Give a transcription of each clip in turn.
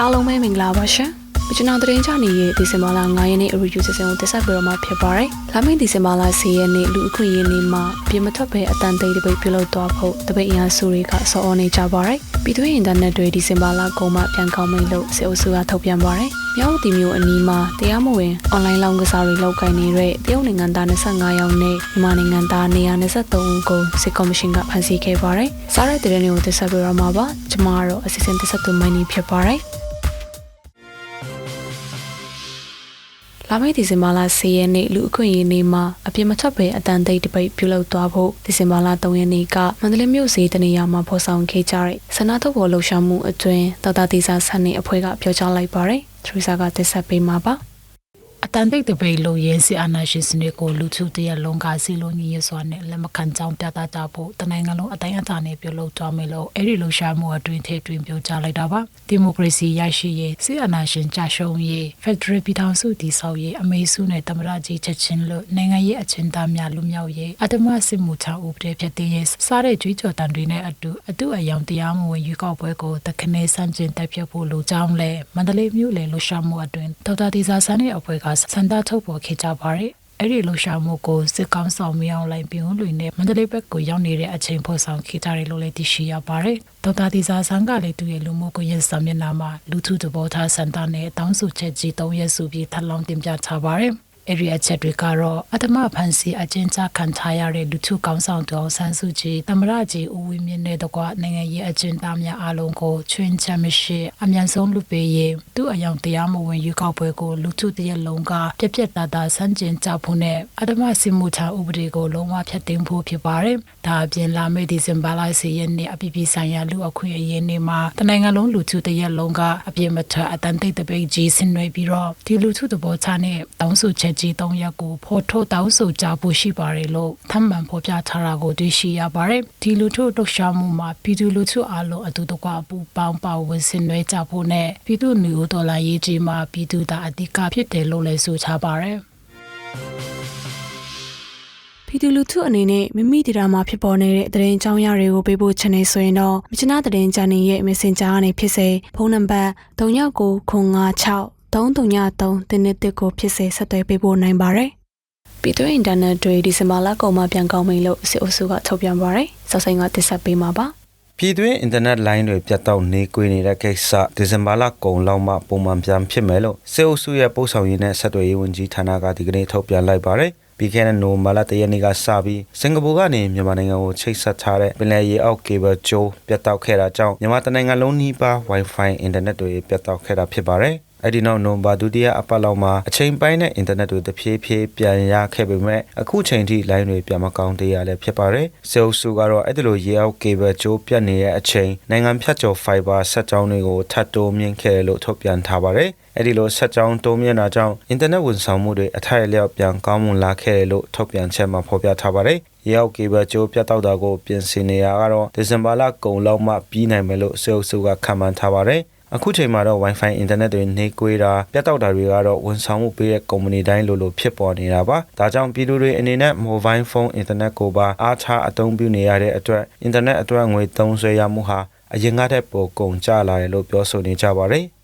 အားလုံးပဲမင်္ဂလာပါရှင်။ကျွန်တော်သတင်းချနေရဲ့ဒီဇင်ဘာလ9ရက်နေ့ review စီစဉ်ကိုတက်ဆက်ပြီးတော့မှဖြစ်ပါတယ်။လာမယ့်ဒီဇင်ဘာလ10ရက်နေ့လူအခွင့်အရေးနေ့မှာအပြင်မထွက်ပဲအတန်သိတပိတ်ပြုလုပ်သွားဖို့တပိတ်အင်အားစုတွေကစောအော်နေကြပါတယ်။ပြည်တွင်းအင်တာနက်တွေဒီဇင်ဘာလကုန်မှပြန်ကောင်းမိလို့စေအုပ်စုကထုတ်ပြန်ပါတယ်။မြောက်ဦးတီမျိုးအနီးမှာတရားမဝင် online လောင်းကစားတွေလောက်ကိုင်းနေတဲ့တရုတ်နိုင်ငံသား25ယောက်နဲ့မြန်မာနိုင်ငံသား123ဦးကိုစစ်ကော်မရှင်ကဖမ်းဆီးခဲ့ပါတယ်။စားတဲ့တဲ့တွေကိုတက်ဆက်ပြီးတော့မှာပါ။ကျွန်မကတော့အစီအစဉ်တက်ဆက်သူမိုင်းနေဖြစ်ပါတယ်။ လာမယ့်ဒီဇင်ဘာလ10ရက်နေ့လူအခွင့်အရေးနေ့မှာအပြစ်မထွက်ပဲအတန်တိတ်တပိတ်ပြုလုပ်သွားဖို့ဒီဇင်ဘာလ3ရက်နေ့ကမန္တလေးမြို့ဈေးတနေရာမှာဖော်ဆောင်ခဲ့ကြတဲ့ဆန္ဒထုတ်ဖော်လှုပ်ရှားမှုအတွင်းဒေါက်တာတီစာဆန်နေအဖွဲ့ကပြောကြားလိုက်ပါတယ်။ထရီစာကတက်ဆက်ပေးမှာပါ။ အတန်တိတ်တပိတ်လို့ရဲစီအာနာရှင်စနစ်ကိုလူထုတရက်လုံးကစီလုံးညီရစွာနဲ့လက်မခံကြောင်းပြသကြဖို့တနိုင်ငံလုံးအတိုင်းအတာနဲ့ပြုလုပ်သွားမယ်လို့အဲ့ဒီလှူရှာမှုအတွင်းထည့်သွင်းပြောကြားလိုက်တာပါဒီမိုကရေစီရရှိရေးစီအာနာရှင်ကြရှုံးရေးဖက်ဒရယ်ပြည်ထောင်စုတည်ဆောက်ရေးအမေစုနဲ့တမရကြီးချက်ချင်းလို့နိုင်ငံရေးအချင်းသားများလူမျိုးရေးအတ္တမစစ်မှုချဥပဒေဖြစ်တဲ့ရေးစားတဲ့ကြွေးကြော်တန်တွေနဲ့အတူအတူအယောင်တရားမဝင်ရွေးကောက်ပွဲကိုတခနေဆန့်ကျင်တက်ပြတ်ဖို့လိုကြောင်းလဲမန္တလေးမြို့လေလှူရှာမှုအတွင်းဒေါက်တာဒီဇာဆန်ရဲ့အဖွဲ့ကစန္ဒထုတ်ပေါ်ခဲ့ကြပါတယ်အဲ့ဒီလှူရှာမှုကိုစစ်ကောင်းဆောင်မြောင်းလိုက်ပြုံးလွင်နဲ့မန္တလေးဘက်ကိုရောက်နေတဲ့အချိန်ဖော်ဆောင်ခဲ့ကြတယ်လို့လည်းသိရှိရပါတယ်။ဒေါက်တာဒီဇာဆန်ကလည်းသူ့ရဲ့လူမှုကွန်ရက်စာမျက်နှာမှာလူထုသဘောထားစံတာနဲ့တောင်းဆိုချက်ကြီး၃ရက်စုပြီးထပ်လောင်းတင်ပြထားပါတယ်။ အဲ့ဒီအချက်တွေကတော့အတ္တမဖန်စီအကျဉ်းချခံထားရတဲ့လူထုကောင်းဆောင်တော်ဆန်းစုကြည်တမရကြီးဦးဝင်းမြင့်နဲ့တကွနိုင်ငံရေးအကျဉ်းသားများအားလုံးကိုချွင်းချက်မရှိအမြန်ဆုံးလူပေးရေးသူ့အယောင်တရားမဝင်ရွေးကောက်ပွဲကိုလူထုတရက်လုံးကပြက်ပြက်သားသားဆန်းကျင်ကြဖို့နဲ့အတ္တမစစ်မှုထဥပဒေကိုလုံးဝဖျက်သိမ်းဖို့ဖြစ်ပါတယ်။ဒါအပြင်လာမယ့်ဒီဇင်ဘာလ10ရက်နေ့အပြည်ပြည်ဆိုင်ရာလူအခွင့်အရေးနေ့မှာတနိုင်ငံလုံးလူထုတရက်လုံးကအပြည့်မထအတန်တိတ်တပိတ်ကြီးဆင်နွှဲပြီးတော့ဒီလူထုသဘောချနဲ့တောင်းဆိုချက်ကြီး၃ရက်ကိုဖော်ထုတ်တောင်းဆိုကြဖို့ရှိပါတယ်လို့သတ်မှန်ဖော်ပြထားတာကိုတွေ့ရှိရပါတယ်ဒီလူထုလှုပ်ရှားမှုမှာပြည်သူလူထုအားလုံးအတူတကွအပူပေါင်းပါဝင်ဆင်နွှဲကြဖို့နဲ့ပြည်သူမျိုးဒေါ်လာရေးကြီးမှာပြည်သူသားအဓိကဖြစ်တယ်လို့လည်းဆိုထားပါတယ်ပြည်သူလူထုအနေနဲ့မိမိဒေတာမှာဖြစ်ပေါ်နေတဲ့သတင်းအကြောင်းအရာတွေကိုပေးပို့ချင်နေဆိုရင်တော့မြချနာသတင်းချန်နယ်ရဲ့ Messenger ကနေဖြစ်စေဖုန်းနံပါတ်3996 333တင်းတစ်ကိုဖြစ်စေဆက်သွယ်ပေးပို့နိုင်ပါတယ်။ပြည်တွင်းအင်တာနက်တွေဒီဇင်ဘာလကုန်မှပြန်ကောင်းပြီလို့စစ်အုပ်စုကထုတ်ပြန်ပါတယ်။စောက်ဆိုင်ကတင်ဆက်ပေးမှာပါ။ပြည်တွင်းအင်တာနက်လိုင်းတွေပြတ်တောက်နေကွေနေတဲ့ကိစ္စဒီဇင်ဘာလကုန်လောက်မှပုံမှန်ပြန်ဖြစ်မယ်လို့စေအုပ်စုရဲ့ပို့ဆောင်ရေးနဲ့ဆက်သွယ်ရေးဝန်ကြီးဌာနကဒီကနေ့ထုတ်ပြန်လိုက်ပါတယ်။ပြီးခဲ့တဲ့နိုမာလာတရက်နေ့ကစပြီးစင်ကာပူကနေမြန်မာနိုင်ငံကိုချိတ်ဆက်ထားတဲ့ပင်လယ်ရေအောက်ကေဘယ်ကျိုးပြတ်တောက်ခဲ့တာကြောင့်မြန်မာတနိုင်ငံလုံးနီးပါး Wi-Fi အင်တာနက်တွေပြတ်တောက်ခဲ့တာဖြစ်ပါတယ်။ အဲ့ဒီနောက်နိုဘာဒုတိယအပတ်လောက်မှာအချိန်ပိုင်းနဲ့အင်တာနက်တွေတဖြည်းဖြည်းပြန်ရခဲ့ပေမဲ့အခုချိန်ထိလိုင်းတွေပြန်မကောင်းသေးရလည်းဖြစ်ပါတယ်။စေအုပ်စုကတော့အဲ့ဒီလိုရေအောက်ကေဘယ်ကျိုးပြတ်နေတဲ့အချိန်နိုင်ငံဖြတ်ကျော် fiber ဆက်ကြောင်းတွေကိုထပ်တိုးမြင့်ခဲ့တယ်လို့ထုတ်ပြန်ထားပါတယ်။အဲ့ဒီလိုဆက်ကြောင်းတိုးမြင့်တာကြောင့်အင်တာနက်ဝန်ဆောင်မှုတွေအထိုက်အလျောက်ပြန်ကောင်းမွန်လာခဲ့တယ်လို့ထုတ်ပြန်ချက်မှာဖော်ပြထားပါတယ်။ရေအောက်ကေဘယ်ကျိုးပြတ်တောက်တာကိုပြင်ဆင်နေရကတော့ဒီဇင်ဘာလကုန်လောက်မှပြီးနိုင်မယ်လို့စေအုပ်စုကခန့်မှန်းထားပါတယ်။ အခုချိန်မှာတော့ Wi-Fi အင်တာနက်တွေနှေးကွေးတာပြတ်တောက်တာတွေကတော့ဝန်ဆောင်မှုပေးတဲ့ကုမ္ပဏီတိုင်းလိုလိုဖြစ်ပေါ်နေတာပါ။ဒါကြောင့်ပြည်သူတွေအနေနဲ့ mobile phone အင်တာနက်ကိုပါအားထားအသုံးပြုနေရတဲ့အတွက်အင်တာနက်အတွက်ငွေသုံးစွဲရမှုဟာအရင်ကတည်းကပိုကုန်ကျလာတယ်လို့ပြောဆိုနေကြပါတယ်။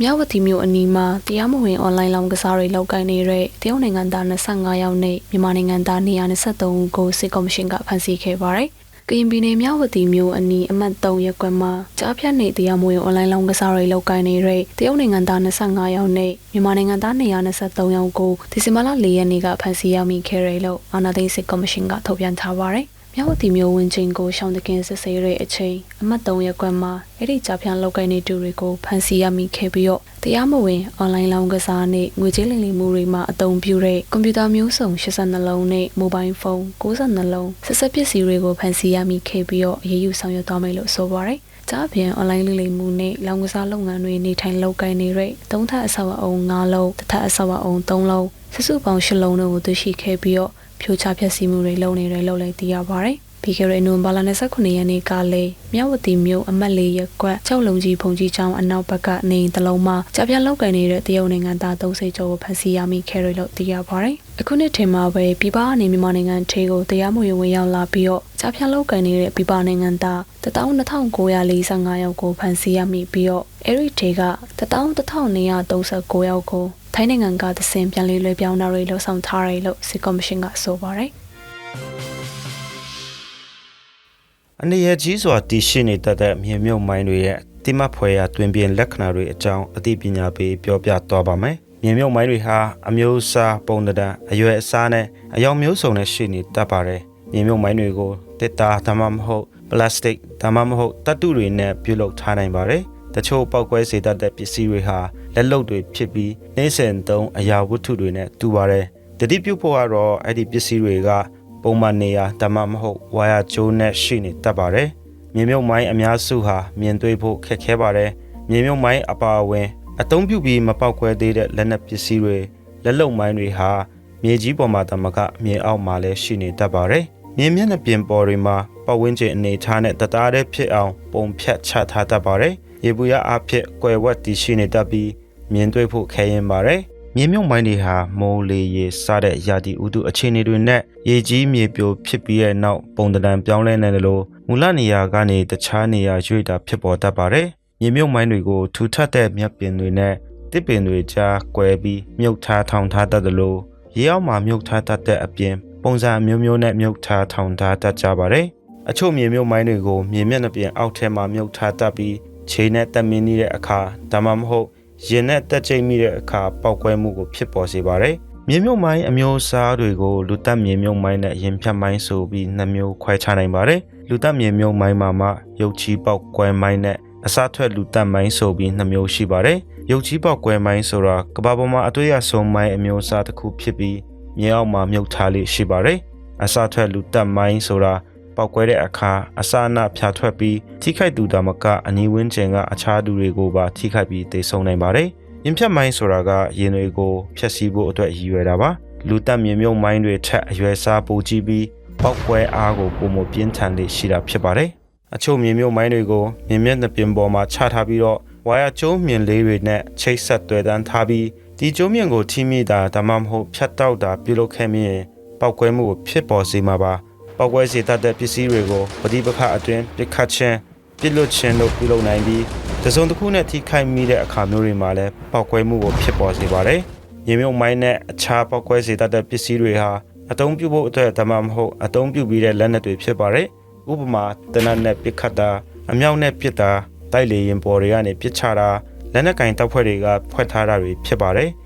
မြဝတီမြို့အနီးမှာတရားမဝင်အွန်လိုင်းလောင်းကစားတွေလောက်ကိုင်းနေတဲ့တရုတ်နိုင်ငံသား25ယောက်နဲ့မြန်မာနိုင်ငံသား223ဦးကိုစစ်ကော်မရှင်ကဖမ်းဆီးခဲ့ပါတယ်။ ကရင်ပြည်နယ်မြဝတီမြို့အနီးအမှတ်3ရပ်ကွက်မှာကြားဖြတ်နေတရားမဝင်အွန်လိုင်းလောင်းကစားတွေလောက်ကိုင်းနေတဲ့တရုတ်နိုင်ငံသား25ယောက်နဲ့မြန်မာနိုင်ငံသား223ယောက်ကိုဒီဇင်ဘာလ4ရက်နေ့ကဖမ်းဆီးရမိခဲ့တယ်လို့အာဏာသိမ်းစစ်ကော်မရှင်ကထုတ်ပြန်ထားပါတယ်။ မြဝတီမျိုးဝင်ချင်းကိုရှောင်းတကင်းစစ်ဆေးတဲ့အချိန်အမှတ်3ရက်ကွက်မှာအဲ့ဒီကြားဖြန့်လောက်ကိုင်းနေသူတွေကိုဖမ်းဆီးရမိခဲ့ပြီးတော့တရားမဝင်အွန်လိုင်းလောင်းကစားနဲ့ငွေကြေးလိမ်လည်မှုတွေမှာအသုံးပြုတဲ့ကွန်ပျူတာမျိုးစုံ82လုံးနဲ့မိုဘိုင်းဖုန်း62လုံးဆက်ဆက်ပစ္စည်းတွေကိုဖမ်းဆီးရမိခဲ့ပြီးတော့အရေးယူဆောင်ရွက်သွားမယ်လို့ဆိုပါတယ်။ကြားပြန်အွန်လိုင်းလိမ်လည်မှုနဲ့လောင်ကစားလုပ်ငန်းတွေနေထိုင်လုပ်ကိုင်နေတဲ့သုံးထပ်အဆောက်အအုံ၅လုံးတစ်ထပ်အဆောက်အအုံ၃လုံးစုစုပေါင်း၈လုံးတို့ကိုသိရှိခဲ့ပြီးတော့ ဖြိုချဖျက်ဆီးမှုတွေလုပ်နေတယ်လို့လည်းသိရပါတယ်။ပပြီးခဲ့တဲ့နိုဝင်ဘာလ29ရက်နေ့ကလည်းမြဝတီမြို့အမတ်လေးရက်ကွက်ကျောက်လုံကြီးဖုန်ကြီးကျောင်းအနောက်ဘက်ကနေတလုံးမှာကြားပြလောက်ကန်နေတဲ့တရုတ်နိုင်ငံသား30ကျော်ကိုဖမ်းဆီးရမိခဲ့ရလို့သိရပါတယ်။အခုနှစ်ထင်မှာပဲပြည်ပအနေမြန်မာနိုင်ငံထေကိုတရားမဝင်ဝင်ရောက်လာပြီးတော့ကြားပြလောက်ကန်နေတဲ့ပြည်ပနိုင်ငံသား12945ယောက်ကိုဖမ်းဆီးရမိပြီးတော့အဲ့ဒီထေက11239ယောက်ကို ထိုင်းနိုင်ငံကသစင်ပြန်လေးလွှဲပြောင်းတာတွေလှုပ်ဆောင်ထားတယ်လို့စစ်ကော်မရှင်ကဆိုပါတယ်။အနေရကြီးစွာတည်ရှိနေတတ်တဲ့မြေမြုပ်မိုင်းတွေရဲ့တိမတ်ဖွယ်ရာတွင်ပြင်လက္ခဏာတွေအကြောင်းအသိပညာပေးပြောပြသွားပါမယ်။မြေမြုပ်မိုင်းတွေဟာအမျိုးအစားပုံသဏ္ဍာန်အရွယ်အစားနဲ့အယောင်မျိုးစုံနဲ့ရှိနေတတ်ပါတယ်။မြေမြုပ်မိုင်းတွေကိုတစ်တာဒါမှမဟုတ်ပလတ်စတစ်ဒါမှမဟုတ်တတ်တုတွေနဲ့ပြုလုပ်ထားနိုင်ပါတယ်။ တချို့ပောက်ကွဲစေတတ်တဲ့ပစ္စည်းတွေဟာလက်လုပ်တွေဖြစ်ပြီးနှိမ့်စင်သုံးအရာဝတ္ထုတွေနဲ့တူပါတယ်။တတိပြုဖို့ကတော့အဲ့ဒီပစ္စည်းတွေကပုံမှန်နေရာဒါမှမဟုတ်ဝါယာကျိုးနဲ့ရှိနေတတ်ပါတယ်။မြေမြုပ်မိုင်းအများစုဟာမြင်တွေ့ဖို့ခက်ခဲပါတယ်။မြေမြုပ်မိုင်းအပါအဝင်အသုံးပြုပြီးမပေါက်ကွဲသေးတဲ့လက်နက်ပစ္စည်းတွေလက်လုံမိုင်းတွေဟာမြေကြီးပေါ်မှာတမကမြေအောက်မှာလည်းရှိနေတတ်ပါတယ်။မြေမျက်နှာပြင်ပေါ်တွေမှာပတ်ဝန်းကျင်အနေထားနဲ့တသားတည်းဖြစ်အောင်ပုံဖြတ်ချထားတတ်ပါတယ်။ ရေပူရအဖြစ်ကွယ်ဝတ်တည်ရှိနေတတ်ပြီးမြင်တွေ့ဖို့ခဲရင်ပါတယ်။မြေမြုပ်မိုင်းတွေဟာမိုးလေရေစတဲ့ရာသီဥတုအခြေအနေတွေနဲ့ရေကြီးမြေပြိုဖြစ်ပြီးတဲ့နောက်ပုံတံတန်ပြောင်းလဲနေတယ်လို့မူလနေရာကနေတခြားနေရာရွေ့တာဖြစ်ပေါ်တတ်ပါတယ်။မြေမြုပ်မိုင်းတွေကိုထူထပ်တဲ့မြက်ပင်တွေနဲ့တစ်ပင်တွေကြားကွဲပြီးမြုပ်ထားထောင်ထားတတ်တယ်လို့ရေအောက်မှာမြုပ်ထားတတ်တဲ့အပြင်ပုံစံအမျိုးမျိုးနဲ့မြုပ်ထားထောင်ထားတတ်ကြပါတယ်။အချို့မြေမြုပ်မိုင်းတွေကိုမြေမျက်နှာပြင်အောက်ထဲမှာမြုပ်ထားတတ်ပြီး ခြေနဲ့တက်မင်းနေတဲ့အခါဒါမှမဟုတ်ရင်နဲ့တက်ချိတ်မိတဲ့အခါပောက်ကွဲမှုကိုဖြစ်ပေါ်စေပါတယ်။မြေမြုပ်မိုင်းအမျိုးအစားတွေကိုလူတက်မြေမြုပ်မိုင်းနဲ့ရင်ဖြတ်မိုင်းဆိုပြီးနှစ်မျိုးခွဲခြားနိုင်ပါတယ်။လူတက်မြေမြုပ်မိုင်းမှာမှရုပ်ချီပောက်ကွဲမိုင်းနဲ့အစားထွက်လူတက်မိုင်းဆိုပြီးနှစ်မျိုးရှိပါတယ်။ရုပ်ချီပောက်ကွဲမိုင်းဆိုတာကဘာပေါ်မှာအတွေ့အဆုံမိုင်းအမျိုးအစားတစ်ခုဖြစ်ပြီးမြေအောက်မှာမြုပ်ထားလေးရှိပါတယ်။အစားထွက်လူတက်မိုင်းဆိုတာ ပောက်ကွဲတဲ့အခါအစာအနဖြာထွက်ပြီးထိခိုက်သူဒါမကအနီးဝန်းကျင်ကအခြားသူတွေကိုပါထိခိုက်ပြီးသေဆုံးနိုင်ပါတယ်။ရင်ဖြတ်မိုင်းဆိုတာကရင်တွေကိုဖျက်ဆီးဖို့အတွက်ရည်ရွယ်တာပါ။လူတက်မြေမြုပ်မိုင်းတွေထက်အရွယ်စားပိုကြီးပြီးပောက်ကွဲအားကိုပုံမပြင်းထန်လေးရှိတာဖြစ်ပါတယ်။အချို့မြေမြုပ်မိုင်းတွေကိုမြင်မျက်နှာပြင်ပေါ်မှာချထားပြီးတော့ဝါယာကျိုးမြင်လေးတွေနဲ့ချိတ်ဆက်တွေ့တန်းထားပြီးဒီကျိုးမြင်ကိုထိမိတာဒါမှမဟုတ်ဖြတ်တောက်တာပြုလုပ်ခဲ့မြင်ပောက်ကွဲမှုကိုဖြစ်ပေါ်စေမှာပါ။ ပောက်ကွဲစေတတ်တဲ့ပစ္စည်းတွေကိုပဋိပက္ခအတွင်းပြစ်ခတ်ခြင်းပြစ်လွတ်ခြင်းတို့ပြုလုပ်နိုင်ပြီးတစုံတစ်ခုနဲ့ထိခိုက်မိတဲ့အခါမျိုးတွေမှာလည်းပောက်ကွဲမှုကိုဖြစ်ပေါ်စေပါတယ်။ရေမြုပ်မိုင်းနဲ့အခြားပောက်ကွဲစေတတ်တဲ့ပစ္စည်းတွေဟာအသုံးပြုဖို့အတွက်ဒါမှမဟုတ်အသုံးပြုပြီးတဲ့လက်နက်တွေဖြစ်ပါတယ်။ဥပမာတနတ်နဲ့ပစ်ခတ်တာအမြောက်နဲ့ပစ်တာတိုက်လေရင်ပေါ်တွေကနေပစ်ချတာလက်နက်ကင်တပ်ဖွဲ့တွေကဖွက်ထားတာတွေဖြစ်ပါတယ်။